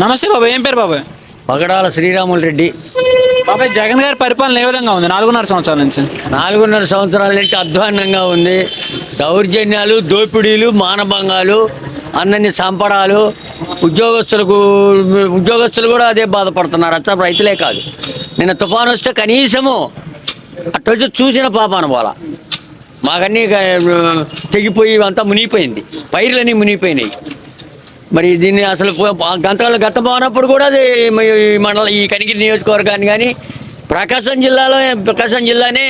నమస్తే బాబాయ్ ఏం పేరు బాబాయ్ పగడాల శ్రీరాములు రెడ్డి. బాబాయ్ జగన్ గారి పరిపాలన ఏ విధంగా ఉంది? నాలుగున్నర సంవత్సరాల నుంచి. నాలుగున్నర సంవత్సరాల నుంచి అధ్వాన్నంగా ఉంది. దౌర్జన్యాలు దోపిడీలు మానభంగాలు అందరినీ చంపడాలు ఉద్యోగస్తులకు ఉద్యోగస్తులు కూడా అదే బాధపడుతున్నారు. అచ్చా రైతులే కాదు. నిన్న తుఫాను వస్తే కనీసము అటు వచ్చి చూసిన పాపాన పోలా. మాకన్నీ తెగిపోయి అంతా మునిగిపోయింది. పైర్లన్నీ మునిగిపోయినాయి. మరి దీన్ని అసలు గంటలు గత పోనప్పుడు కూడా అది మండలం ఈ కనిగిరి నియోజకవర్గాన్ని కానీ ప్రకాశం జిల్లాలో ప్రకాశం జిల్లానే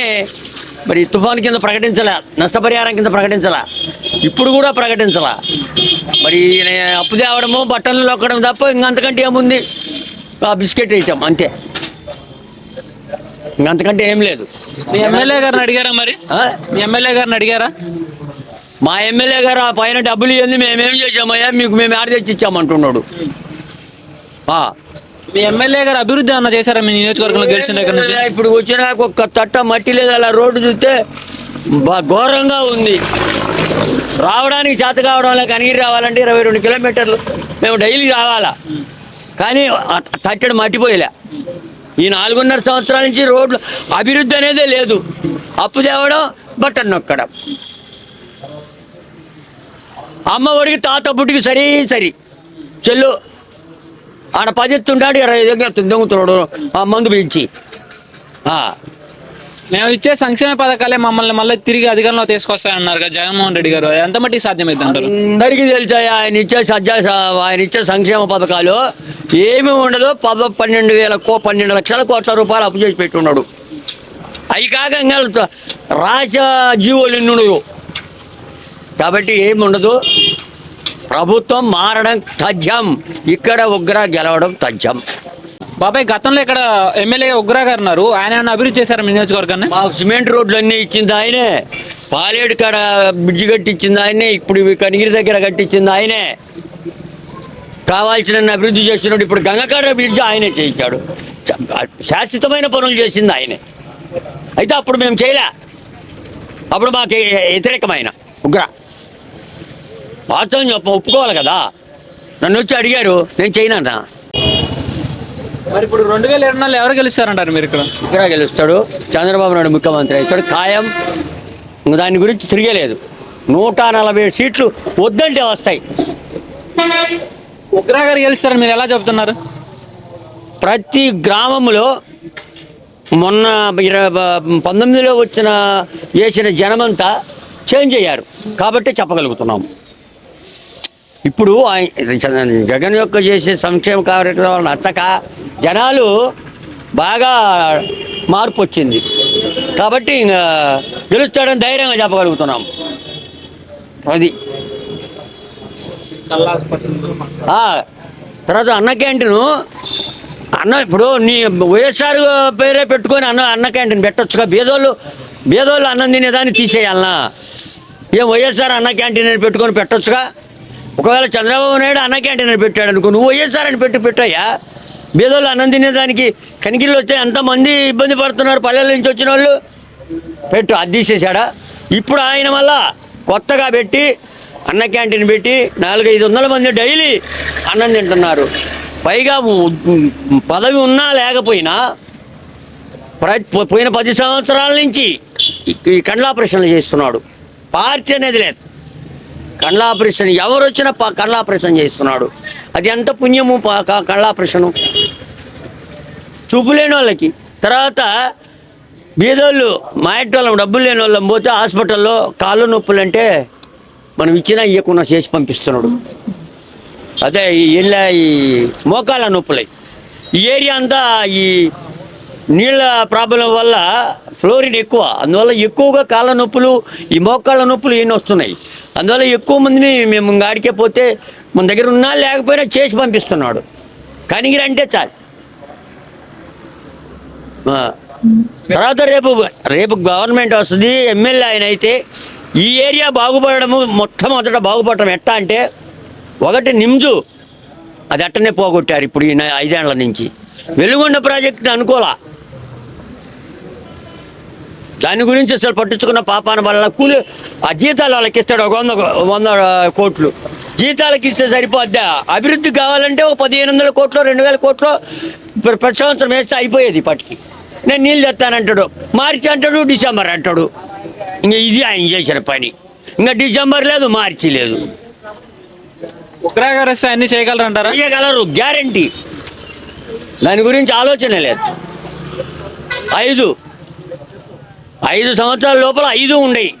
మరి తుఫాన్ కింద ప్రకటించలే నష్టపరిహారం కింద ప్రకటించలా ఇప్పుడు కూడా ప్రకటించలా. మరి అప్పు తేవడము బట్టలు నొక్కడం తప్ప ఇంకంతకంటే ఏముంది? ఆ బిస్కెట్ వేయటం అంతే. ఇంకంతకంటే ఏం లేదు. మీ ఎమ్మెల్యే గారిని అడిగారా మరి? మీ ఎమ్మెల్యే గారిని అడిగారా? మా ఎమ్మెల్యే గారు ఆ పైన డబ్బులు ఇవ్వండి మేమేం చేసామయ్యా మీకు మేము ఆడ తెచ్చి ఇచ్చామంటున్నాడు. మీ ఎమ్మెల్యే గారు అభివృద్ధి అన్న చేశారా మీ నియోజకవర్గంలో గెలిచిన దగ్గర నుంచి? ఇప్పుడు వచ్చినాక ఒక్క తట్ట మట్టి లేదు అలా రోడ్డు చూస్తే బా- ఘోరంగా ఉంది. రావడానికి చేత కావడం వల్ల కనిగిరి రావాలంటే ఇరవై రెండు కిలోమీటర్లు మేము డైలీ రావాలా. కానీ తట్టడి మట్టిపోయలే ఈ నాలుగున్నర సంవత్సరాల నుంచి రోడ్లు అభివృద్ధి అనేదే లేదు. అప్పు తేవడం బట్టను నొక్కడం. అమ్మ ఒడికి తాత బుట్టికి సరి సరి. చెల్లు ఆడ పది ఎత్తుంటాడు ఇరవై దొంగతున్నాడు ఆ మందు పీల్చి. మేము ఇచ్చే సంక్షేమ పథకాలే మమ్మల్ని మళ్ళీ తిరిగి అధికారంలో తీసుకొస్తాయన్నారు కదా జగన్మోహన్ రెడ్డి గారు. ఎంత మట్టి సాధ్యమైంది అంటారు? అందరికీ తెలుసాయి ఆయన ఇచ్చే సజ్జా ఆయన ఇచ్చే సంక్షేమ పథకాలు ఏమి ఉండదు. పద పన్నెండు వేల కో పన్నెండు లక్షల కోట్ల రూపాయలు అప్పు చేసి పెట్టున్నాడు. అవి కాక రాజ జీవోలు ఎన్ని ఉండవు కాబట్టి ఏమి ఉండదు ప్రభుత్వం మారడం తథ్యం. ఇక్కడ ఉగ్ర గెలవడం తథ్యం. బాబాయ్ గతంలో ఇక్కడ ఎమ్మెల్యే ఉగ్రా గారు ఉన్నారు ఆయన అభివృద్ధి చేశారా మీ నియోజకవర్గాన్ని? మాకు సిమెంట్ రోడ్లు అన్నీ ఇచ్చింది ఆయనే. పాలేడు కాడ బ్రిడ్జి కట్టించింది ఆయనే. ఇప్పుడు కనిగిరి దగ్గర కట్టించింది ఆయనే. కావాల్సిన అభివృద్ధి చేసినప్పుడు ఇప్పుడు గంగకాడ బ్రిడ్జి ఆయనే చేయించాడు. శాశ్వతమైన పనులు చేసింది ఆయనే. అయితే అప్పుడు మేము చేయలే. అప్పుడు మాకు వ్యతిరేకమైన ఉగ్ర. వాస్తవం చెప్ప ఒప్పుకోవాలి కదా? నన్ను వచ్చి అడిగారు నేను చేయనన్నా మరి ఇప్పుడు రెండు వేల ఇరవై నాలుగు ఎవరు గెలుస్తారంటారు మీరు ఇక్కడ? ఇక్కడ గెలుస్తాడు చంద్రబాబు నాయుడు ముఖ్యమంత్రి. అవుతాడు ఖాయం. దాని గురించి తిరిగేలేదు. నూట నలభై సీట్లు వద్దంటే వస్తాయి. ఉగ్రా గారు గెలుస్తారని మీరు ఎలా చెప్తున్నారు? ప్రతి గ్రామంలో మొన్న ఇరవై పంతొమ్మిదిలో వచ్చిన వేసిన జనమంతా చేంజ్ అయ్యారు. కాబట్టి చెప్పగలుగుతున్నాం. ఇప్పుడు ఆయన జగన్ యొక్క చేసే సంక్షేమ కార్యక్రమాలు నచ్చక జనాలు బాగా మార్పు వచ్చింది. కాబట్టి ఇంకా గెలుస్తాడని ధైర్యంగా చెప్పగలుగుతున్నాం. అది. తర్వాత అన్న క్యాంటీను అన్న ఇప్పుడు నీ వైఎస్ఆర్ పేరే పెట్టుకొని అన్న అన్న క్యాంటీన్ పెట్టొచ్చుగా. బీదోళ్ళు బీదోళ్ళు అన్నం తినేదాన్ని తీసేయాలనా? ఏం వైఎస్ఆర్ అన్న క్యాంటీన్ అని పెట్టుకొని పెట్టొచ్చుగా? ఒకవేళ చంద్రబాబు నాయుడు అన్న క్యాంటీన్ అని పెట్టాడు అనుకో నువ్వు వైఎస్ఆర్ అని పెట్టి పెట్టాయా బీదోళ్ళు అన్నం తినేదానికి కనికిళ్ళు వస్తే ఎంతమంది ఇబ్బంది పడుతున్నారు? పల్లెల నుంచి వచ్చిన వాళ్ళు? పెట్టు అది తీసేశాడా? ఇప్పుడు ఆయన వల్ల కొత్తగా పెట్టి అన్న క్యాంటీన్ పెట్టి నాలుగైదు వందల మంది డైలీ అన్నం తింటున్నారు. పైగా పదవి ఉన్నా లేకపోయినా ప్ర- పోయిన పది సంవత్సరాల నుంచి ఈ- ఈ కండ్ల ఆపరేషన్లు చేస్తున్నాడు. పార్టీ అనేది లేదు. కండ్ల ఆపరేషన్ ఎవరు వచ్చినా ప- కండ్ల ఆపరేషన్ చేస్తున్నాడు అది ఎంత పుణ్యము కళ్ళ క- కండ్ల ఆపరేషను చూపు లేని వాళ్ళకి. తర్వాత బీదోళ్ళు మా ఇంటి వాళ్ళం డబ్బులు లేని వాళ్ళం పోతే హాస్పిటల్లో కాళ్ళు నొప్పులు అంటే మనం ఇచ్చినా ఇవ్వకుండా చేసి పంపిస్తున్నాడు. అదే ఈ ఈ మోకాళ్ళ నొప్పులై. ఈ ఏరియా అంతా ఈ నీళ్ళ ప్రాబ్లం వల్ల ఫ్లోరిన్ ఎక్కువ. అందువల్ల ఎక్కువగా కాళ్ళ నొప్పులు ఈ మోకాళ్ళ నొప్పులు ఏమి వస్తున్నాయి. అందువల్ల ఎక్కువ మందిని మేము గాడికే పోతే మన దగ్గర ఉన్నా లేకపోయినా చేసి పంపిస్తున్నాడు. కనిగిరి అంటే చాలు. తర్వాత రేపు రేపు గవర్నమెంట్ వస్తుంది ఎమ్మెల్యే ఆయన అయితే ఈ ఏరియా బాగుపడము మొట్టమొదట బాగుపడటం ఎట్టా అంటే ఒకటి నిమ్జు అది అట్టనే పోగొట్టారు ఇప్పుడు ఈ ఐదేళ్ళ నుంచి. వెలుగొండ ప్రాజెక్ట్ అనుకోలా దాని గురించి అసలు పట్టించుకున్న పాపాన వల్ల కూలి ఆ జీతాలు వాళ్ళకి ఇస్తాడు ఒక వంద వంద కోట్లు. జీతాలకు ఇస్తే సరిపోద్దా? అభివృద్ధి కావాలంటే ఓ పదిహేను వందల కోట్లు రెండు వేల కోట్లు ప్ర- ప్రతి సంవత్సరం వేస్తే అయిపోయేది ఇప్పటికి. నేను నీళ్ళు తెస్తానంటాడు. మార్చి అంటాడు డిసెంబర్ అంటాడు. ఇంకా ఇది ఆయన చేసిన పని. ఇంకా డిసెంబర్ లేదు మార్చి లేదు. ఉగ్రా గారు వస్తే అన్ని చేయగలరంటారా? చేయగలరు గ్యారంటీ. దాని గురించి ఆలోచన లేదు. ఐదు ఐదు సంవత్సరాల లోపల ఐదు ఉండేవి